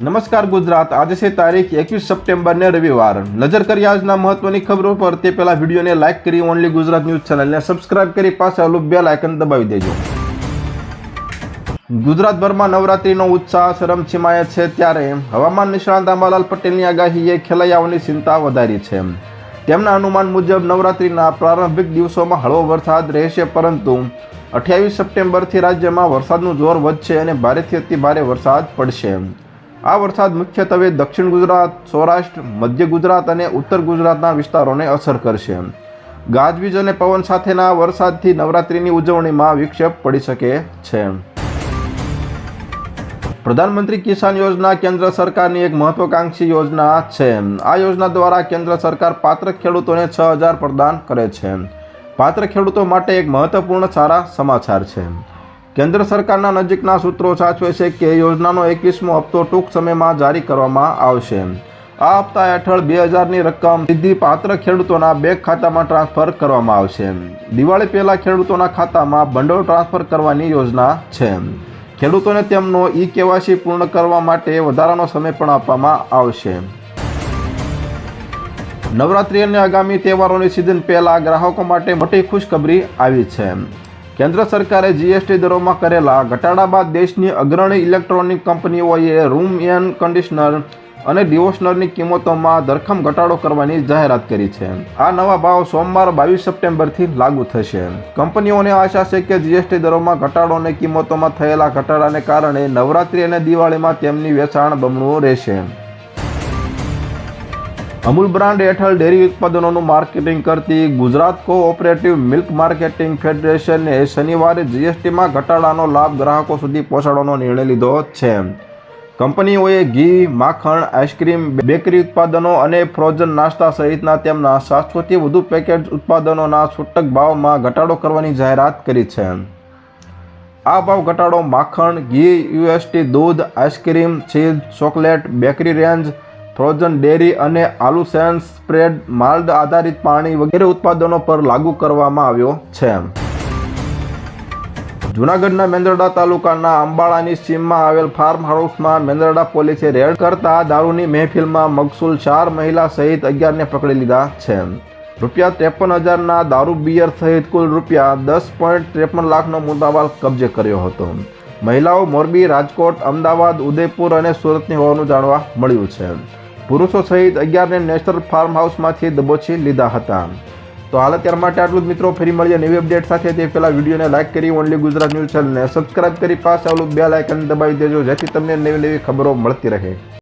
નમસ્કાર ગુજરાત. આજે છે તારીખ એકવીસ સપ્ટેમ્બરને રવિવાર. નજર કરી આજના મહત્વની ખબરો પર તે પહેલા વિડીયોને લાઇક કરી ઓનલી ગુજરાત ન્યૂઝ ચેનલને સબસ્ક્રાઇબ કરી પાસે આવેલું બેલ આઇકન દબાવી દેજો. ગુજરાતભરમાં નવરાત્રીનો ઉત્સાહ શરમસીમાએ છે ત્યારે હવામાન નિષ્ણાંત અંબાલાલ પટેલની આગાહીએ ખેલૈયાઓની ચિંતા વધારી છે. તેમના અનુમાન મુજબ નવરાત્રીના પ્રારંભિક દિવસોમાં હળવો વરસાદ રહેશે પરંતુ અઠ્યાવીસ સપ્ટેમ્બરથી રાજ્યમાં વરસાદનું જોર વધશે અને ભારેથી અતિ ભારે વરસાદ પડશે. આ વરસાદ મુખ્યત્વે દક્ષિણ ગુજરાત, સૌરાષ્ટ્ર, મધ્ય ગુજરાત અને ઉત્તર ગુજરાતના વિસ્તારોને અસર કરશે. ગાજવીજ અને પવન સાથેના વરસાદથી નવરાત્રિની ઉજવણીમાં વિક્ષેપ પડી શકે છે. પ્રધાનમંત્રી કિસાન યોજના કેન્દ્ર સરકારની એક મહત્વકાંક્ષી યોજના છે. આ યોજના દ્વારા કેન્દ્ર સરકાર પાત્ર ખેડૂતોને છ હજાર પ્રદાન કરે છે. પાત્ર ખેડૂતો માટે એક મહત્વપૂર્ણ સારા સમાચાર છે. કેન્દ્ર સરકારના નજીકના સૂત્રો સાચવે છે કે યોજનાનો એકવીસમો હપ્તો ટૂંક સમયમાં જારી કરવામાં આવશે. આ હપ્તા હેઠળ બે હજારની રકમ સીધી પાત્ર ખેડૂતોના બેંક ખાતામાં ટ્રાન્સફર કરવામાં આવશે. દિવાળી પહેલાં ખેડૂતોના ખાતામાં ભંડોળ ટ્રાન્સફર કરવાની યોજના છે. ખેડૂતોને તેમનો ઈ કેવાયસી પૂર્ણ કરવા માટે વધારાનો સમય પણ આપવામાં આવશે. નવરાત્રિ અને આગામી તહેવારોની સિઝન પહેલાં ગ્રાહકો માટે મોટી ખુશખબરી આવી છે. કેન્દ્ર સરકારે જીએસટી દરોમાં કરેલા ઘટાડા બાદ દેશની અગ્રણી ઇલેક્ટ્રોનિક કંપનીઓએ રૂમ એર કન્ડિશનર અને ડિવોશનરની કિંમતોમાં ધરખમ ઘટાડો કરવાની જાહેરાત કરી છે. આ નવા ભાવ સોમવાર બાવીસ સપ્ટેમ્બરથી લાગુ થશે. કંપનીઓને આશા છે કે જીએસટી દરોમાં ઘટાડો અને કિંમતોમાં થયેલા ઘટાડાને કારણે નવરાત્રિ અને દિવાળીમાં તેમની વેચાણ બમણું રહેશે. અમૂલ બ્રાન્ડ હેઠળ ડેરી ઉત્પાદનોનું માર્કેટિંગ કરતી ગુજરાત કોઓપરેટિવ મિલ્ક માર્કેટિંગ ફેડરેશને શનિવારે જીએસટીમાં ઘટાડાનો લાભ ગ્રાહકો સુધી પહોંચાડવાનો નિર્ણય લીધો છે. કંપનીઓએ ઘી, માખણ, આઈસ્ક્રીમ, બેકરી ઉત્પાદનો અને ફ્રોઝન નાસ્તા સહિતના તેમના સાતસોથી વધુ પેકેજ ઉત્પાદનોના છૂટક ભાવમાં ઘટાડો કરવાની જાહેરાત કરી છે. આ ભાવ ઘટાડો માખણ, ઘી, યુએસટી, દૂધ, ice cream, cheese, chocolate, bakery range frozen dairy અને આલુસેન સ્પ્રેડ માલ્ડ આધારિત પાણી વગેરે ઉત્પાદનો પર લાગુ કરવામાં આવ્યો છે. જૂનાગઢના મેંદરડા તાલુકાના અંબાળાની સીમમાં આવેલ ફાર્મ હાઉસમાં મેંદરડા પોલીસે રેડ કરતા દારૂની મહેફિલમાં મકસૂલ ચાર મહિલા સહિત અગિયારને પકડી લીધા છે. રૂપિયા ત્રેપન હજારના દારૂ બિયર સહિત કુલ રૂપિયા દસ પોઈન્ટ ત્રેપન લાખનો મુદ્દામાલ કબજે કર્યો હતો. મહિલાઓ મોરબી, રાજકોટ, અમદાવાદ, ઉદયપુર અને સુરતની હોવાનું જાણવા મળ્યું છે. પુરુષો સહિત અગિયારને નેશનલ ફાર્મ હાઉસમાંથી દબોચી લીધા હતા. તો હાલ અત્યાર માટે આટલું જ મિત્રો. ફરી મળીએ નવી અપડેટ સાથે. તે પહેલાં વિડીયોને લાઇક કરી ઓનલી ગુજરાત ન્યૂઝ ચેનલને સબસ્ક્રાઇબ કરી પાસે આવેલું બે લાઇકન દબાવી દેજો, જેથી તમને નવી નવી ખબરો મળતી રહે.